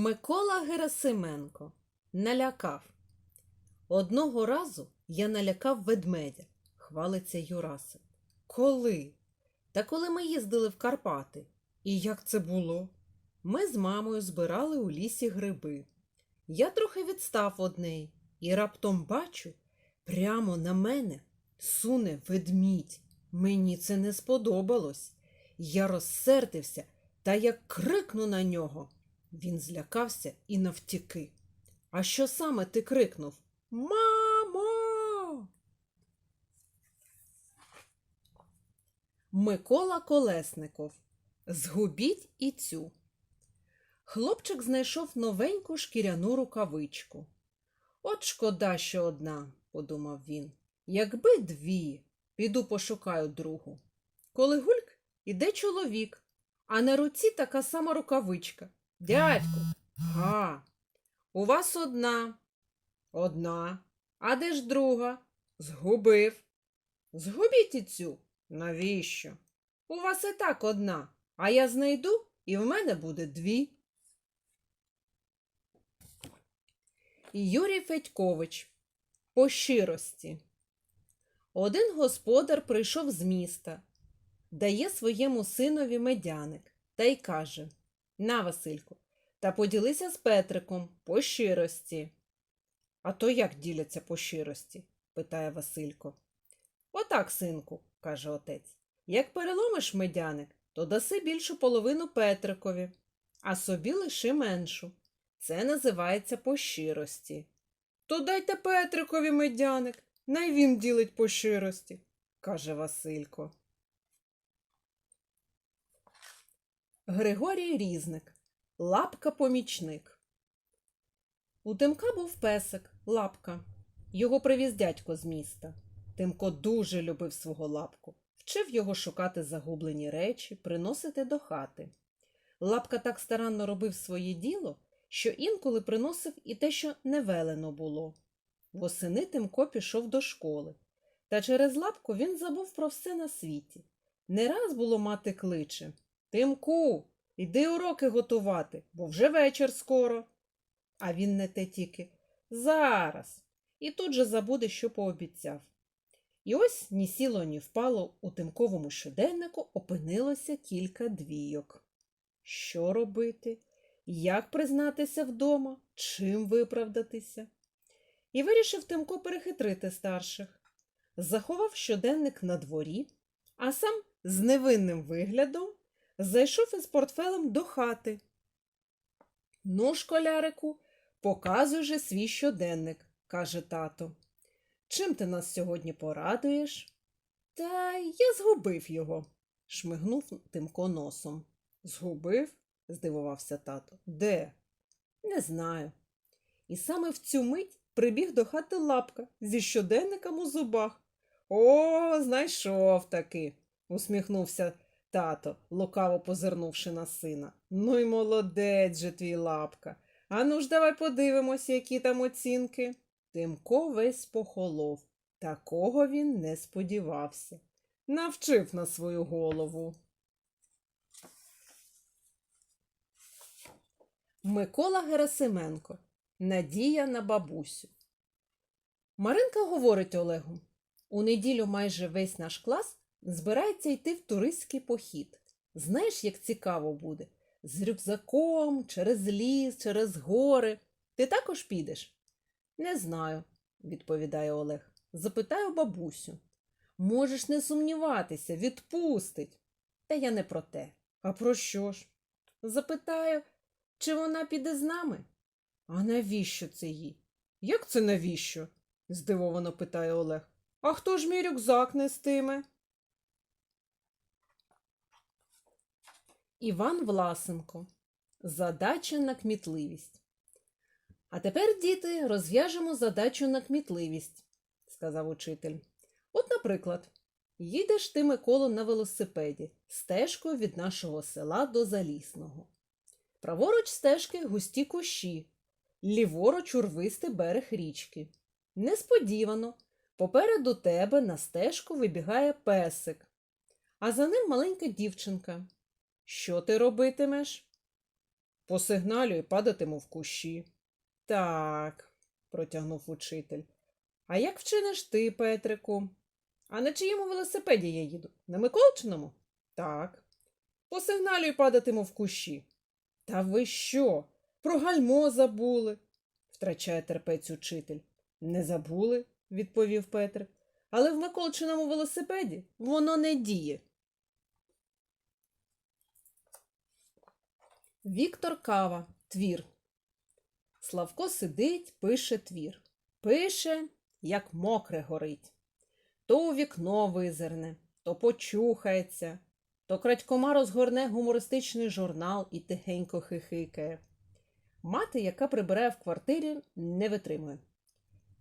Микола Герасименко налякав. Одного разу я налякав ведмедя, хвалиться Юрасик. Коли? Та коли ми їздили в Карпати. І як це було? Ми з мамою збирали у лісі гриби. Я трохи відстав од неї і раптом бачу, прямо на мене суне ведмідь. Мені це не сподобалось. Я розсердився та як крикну на нього. Він злякався і навтіки. А що саме ти крикнув? Мамо! Микола Колесников. Згубіть і цю. Хлопчик знайшов новеньку шкіряну рукавичку. От шкода, що одна, подумав він. Якби дві, піду пошукаю другу. Коли гульк іде чоловік, а на руці така сама рукавичка. Дядьку, га, у вас одна. Одна. А де ж друга? Згубив. Згубіть і цю. Навіщо? У вас і так одна, а я знайду, і в мене буде дві. Юрій Федькович. По щирості. Один господар прийшов з міста, дає своєму синові медяник та й каже На, Васильку, та поділися з Петриком по щирості. А то як діляться по щирості? питає Василько. Отак, синку, каже отець. Як переломиш медяник, то даси більшу половину Петрикові, а собі лиши меншу. Це називається по щирості. То дайте Петрикові медяник, най він ділить по щирості, каже Василько. Григорій Різник. Лапка-помічник. У Тимка був песик, лапка. Його привіз дядько з міста. Тимко дуже любив свого лапку, вчив його шукати загублені речі, приносити до хати. Лапка так старанно робив своє діло, що інколи приносив і те, що не велено було. Восени Тимко пішов до школи, та через лапку він забув про все на світі. Не раз було мати кличе Тимку, іди уроки готувати, бо вже вечір скоро. А він не те тільки зараз. І тут же забуде, що пообіцяв. І ось ні сіло, ні впало у тимковому щоденнику опинилося кілька двійок. Що робити? Як признатися вдома, чим виправдатися? І вирішив Тимко перехитрити старших. Заховав щоденник на дворі, а сам з невинним виглядом зайшов із портфелем до хати. Ну, школярику, показуй же свій щоденник, каже тато. Чим ти нас сьогодні порадуєш? Та я згубив його, шмигнув Тимко носом. Згубив? здивувався тато. Де? Не знаю. І саме в цю мить прибіг до хати лапка зі щоденником у зубах. О, знайшов таки, усміхнувся тато, лукаво позирнувши на сина. Ну й молодець же твій лапка. Ану ж давай подивимось, які там оцінки. Тимко весь похолов. Такого він не сподівався. Навчив на свою голову. Микола Герасименко. Надія на бабусю. Маринка говорить Олегу. У неділю майже весь наш клас збирається йти в туристський похід. Знаєш, як цікаво буде? З рюкзаком, через ліс, через гори. Ти також підеш? Не знаю, відповідає Олег. Запитаю бабусю. Можеш не сумніватися, відпустить. Та я не про те. А про що ж? Запитаю, чи вона піде з нами? А навіщо це їй? Як це навіщо? здивовано питає Олег. А хто ж мій рюкзак нестиме? Іван Власенко. Задача на кмітливість. А тепер, діти, розв'яжемо задачу на кмітливість, сказав учитель. От, наприклад, їдеш ти, Миколо, на велосипеді стежкою від нашого села до Залісного. Праворуч стежки густі кущі, ліворуч урвистий берег річки. Несподівано, попереду тебе на стежку вибігає песик, а за ним маленька дівчинка. Що ти робитимеш? Посигналю і падатиму в кущі. Так, протягнув учитель. А як вчиниш ти, Петрику? А на чиєму велосипеді я їду? На Миколчиному? Так. Посигналю і падатиму в кущі. Та ви що? Про гальмо забули, втрачає терпець учитель. Не забули, відповів Петрик. Але в Миколчиному велосипеді воно не діє. Віктор Кава. Твір. Славко сидить, пише твір. Пише, як мокре горить. То у вікно визирне, то почухається, то крадькома розгорне гумористичний журнал і тихенько хихикає. Мати, яка прибирає в квартирі, не витримує.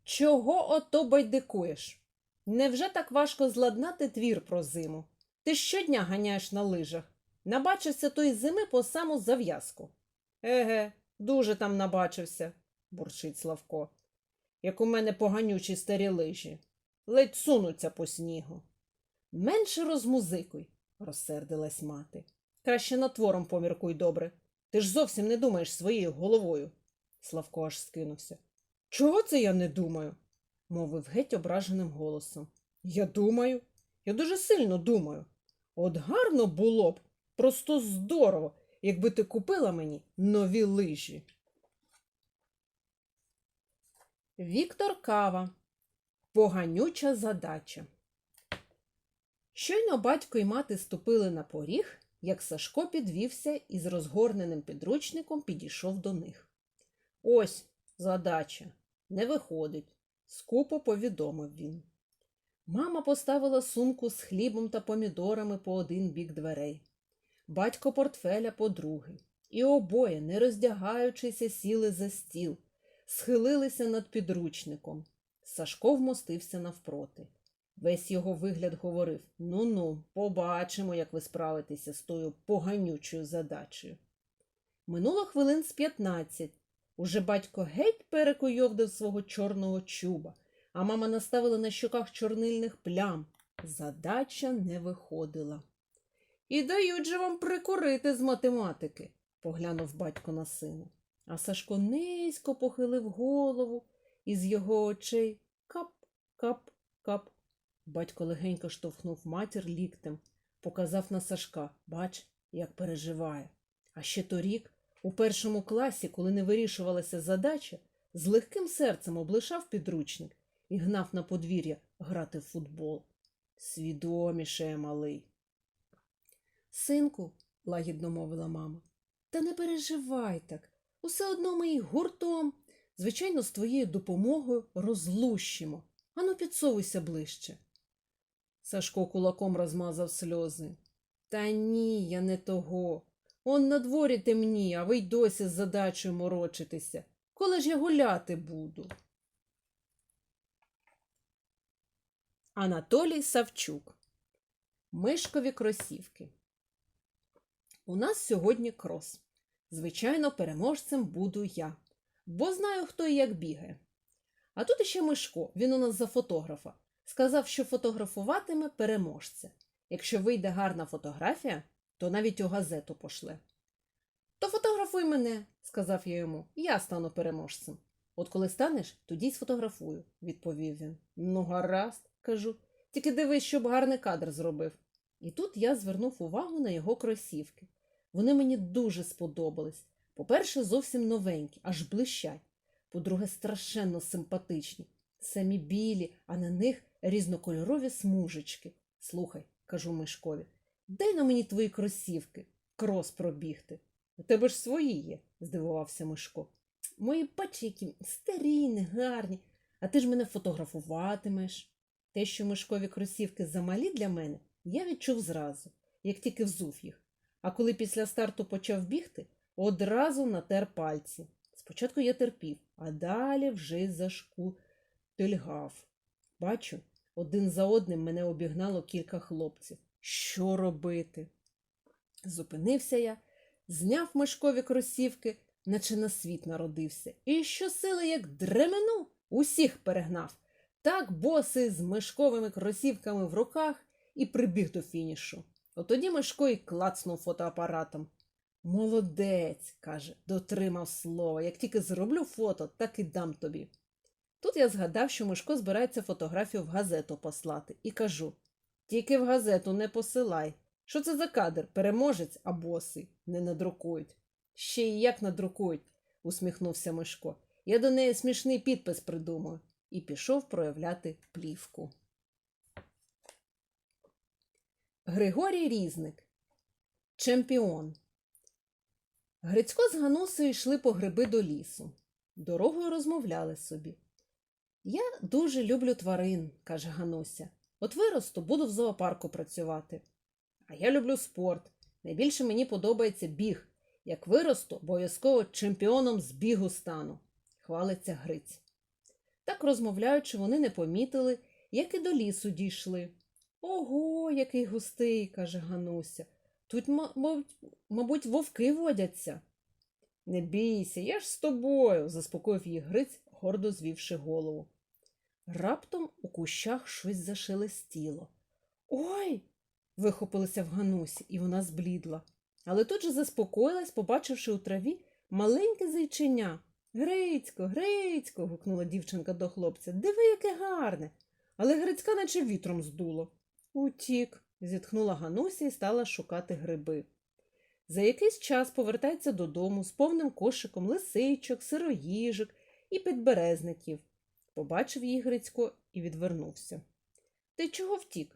Чого ото байдикуєш? Невже так важко зладнати твір про зиму? Ти щодня ганяєш на лижах. Набачився тої зими по саму зав'язку. Еге, дуже там набачився, бурчить Славко. Як у мене поганючі старі лижі. Ледь сунуться по снігу. Менше розмузикуй, розсердилась мати. Краще над твором поміркуй добре. Ти ж зовсім не думаєш своєю головою. Славко аж скинувся. Чого це я не думаю? мовив геть ображеним голосом. Я думаю, я дуже сильно думаю. От гарно було б, просто здорово, якби ти купила мені нові лижі. Віктор Кава. Поганюча задача. Щойно батько і мати ступили на поріг, як Сашко підвівся і з розгорненим підручником підійшов до них. Ось задача. Не виходить, скупо повідомив він. Мама поставила сумку з хлібом та помідорами по один бік дверей, батько портфеля по другий, і обоє, не роздягаючися, сіли за стіл, схилилися над підручником. Сашко вмостився навпроти. Весь його вигляд говорив ну ну, побачимо, як ви справитеся з тою поганючою задачею. Минуло хвилин з п'ятнадцять. Уже батько геть перекуйовдив свого чорного чуба, а мама наставила на щоках чорнильних плям. Задача не виходила. І дають же вам прикурити з математики, поглянув батько на сина. А Сашко низько похилив голову, і з його очей кап, кап, кап. Батько легенько штовхнув матір ліктем, показав на Сашка, бач, як переживає. А ще торік, у першому класі, коли не вирішувалася задача, з легким серцем облишав підручник і гнав на подвір'я грати в футбол. Свідоміше, малий. Синку, лагідно мовила мама, та не переживай так. Усе одно ми їх гуртом, звичайно, з твоєю допомогою розлущимо. Ану, підсовуйся ближче. Сашко кулаком розмазав сльози. Та ні, я не того. Он на дворі темні, а ви й досі з задачею морочитеся. Коли ж я гуляти буду? Анатолій Савчук. Мишкові кросівки. У нас сьогодні крос. Звичайно, переможцем буду я, бо знаю, хто і як бігає. А тут іще Мишко, він у нас за фотографа. Сказав, що фотографуватиме переможця. Якщо вийде гарна фотографія, то навіть у газету пошле. То фотографуй мене, сказав я йому, я стану переможцем. От коли станеш, тоді й сфотографую, відповів він. Ну, гаразд, кажу, тільки дивись, щоб гарний кадр зробив. І тут я звернув увагу на його кросівки. Вони мені дуже сподобались. По-перше, зовсім новенькі, аж блищать. По-друге, страшенно симпатичні. Самі білі, а на них різнокольорові смужечки. Слухай, кажу Мишкові, дай на мені твої кросівки, крос пробігти. У тебе ж свої є, здивувався Мишко. Мої бачі, які старі, негарні, а ти ж мене фотографуватимеш. Те, що Мишкові кросівки замалі для мене, я відчув зразу, як тільки взув їх. А коли після старту почав бігти, одразу натер пальці. Спочатку я терпів, а далі вже й зашкутильгав. Бачу, один за одним мене обігнало кілька хлопців. Що робити? Зупинився я, зняв мишкові кросівки, наче на світ народився, і щосили, як дремену, усіх перегнав. Так босий з мишковими кросівками в руках і прибіг до фінішу. От тоді Мишко і клацнув фотоапаратом. Молодець, каже, дотримав слова. Як тільки зроблю фото, так і дам тобі. Тут я згадав, що Мишко збирається фотографію в газету послати, і кажу тільки в газету не посилай. Що це за кадр? Переможець, а босий. Не надрукують. Ще й як надрукують, усміхнувся Мишко. Я до неї смішний підпис придумаю і пішов проявляти плівку. Григорій Різник. Чемпіон. Грицько з Ганусею йшли по гриби до лісу. Дорогою розмовляли собі. Я дуже люблю тварин, каже Гануся. От виросту, буду в зоопарку працювати. А я люблю спорт. Найбільше мені подобається біг. Як виросту, обов'язково чемпіоном з бігу стану, хвалиться Гриць. Так розмовляючи, вони не помітили, як і до лісу дійшли. Ого, який густий, каже Гануся. Тут, мабуть, вовки водяться. Не бійся, я ж з тобою, заспокоїв її Гриць, гордо звівши голову. Раптом у кущах щось зашелестіло. Ой. вихопилася в Ганусі, і вона зблідла. Але тут же заспокоїлась, побачивши у траві маленьке зайчиня. Грицько, Грицько. гукнула дівчинка до хлопця. Диви, яке гарне. Але Грицька наче вітром здуло. Утік, зітхнула Гануся і стала шукати гриби. За якийсь час повертається додому з повним кошиком лисичок, сироїжок і підберезників. Побачив її Грицько і відвернувся. Ти чого втік?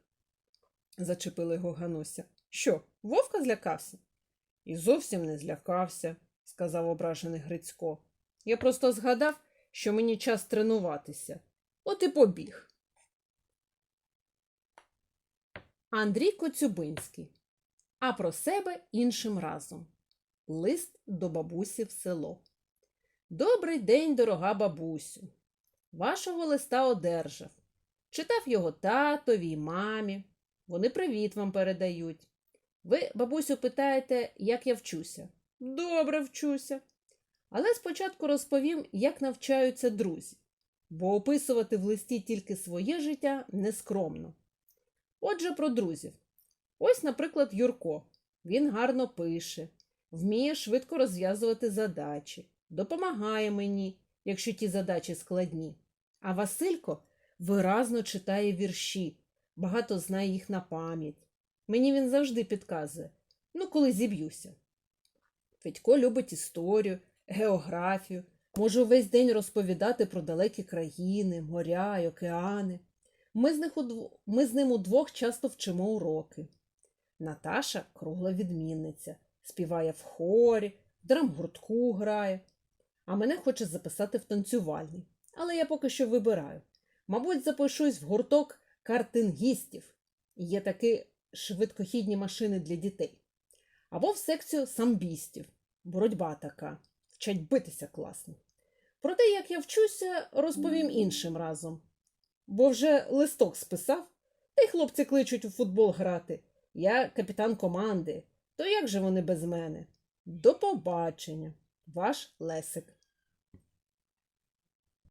зачепила його Гануся. Що, вовка злякався? І зовсім не злякався, сказав ображений Грицько. Я просто згадав, що мені час тренуватися. От і побіг. Андрій Коцюбинський. А про себе іншим разом. Лист до бабусі в село. Добрий день, дорога бабусю. Вашого листа одержав. Читав його татові й мамі. Вони привіт вам передають. Ви, бабусю, питаєте, як я вчуся? Добре вчуся. Але спочатку розповім, як навчаються друзі, бо описувати в листі тільки своє життя нескромно. Отже, про друзів. Ось, наприклад, Юрко. Він гарно пише, вміє швидко розв'язувати задачі, допомагає мені, якщо ті задачі складні. А Василько виразно читає вірші, багато знає їх на пам'ять. Мені він завжди підказує, ну, коли зіб'юся. Федько любить історію, географію, може увесь день розповідати про далекі країни, моря й океани. Ми з, них удв... Ми з ним удвох часто вчимо уроки. Наташа кругла відмінниця, співає в хорі, в драмгуртку грає, а мене хоче записати в танцювальний. Але я поки що вибираю. Мабуть, запишусь в гурток картингістів. Є такі швидкохідні машини для дітей. Або в секцію самбістів. Боротьба така. Вчать битися класно. Про те, як я вчуся, розповім іншим разом. Бо вже листок списав, та й хлопці кличуть у футбол грати. Я капітан команди. То як же вони без мене? До побачення, ваш Лесик.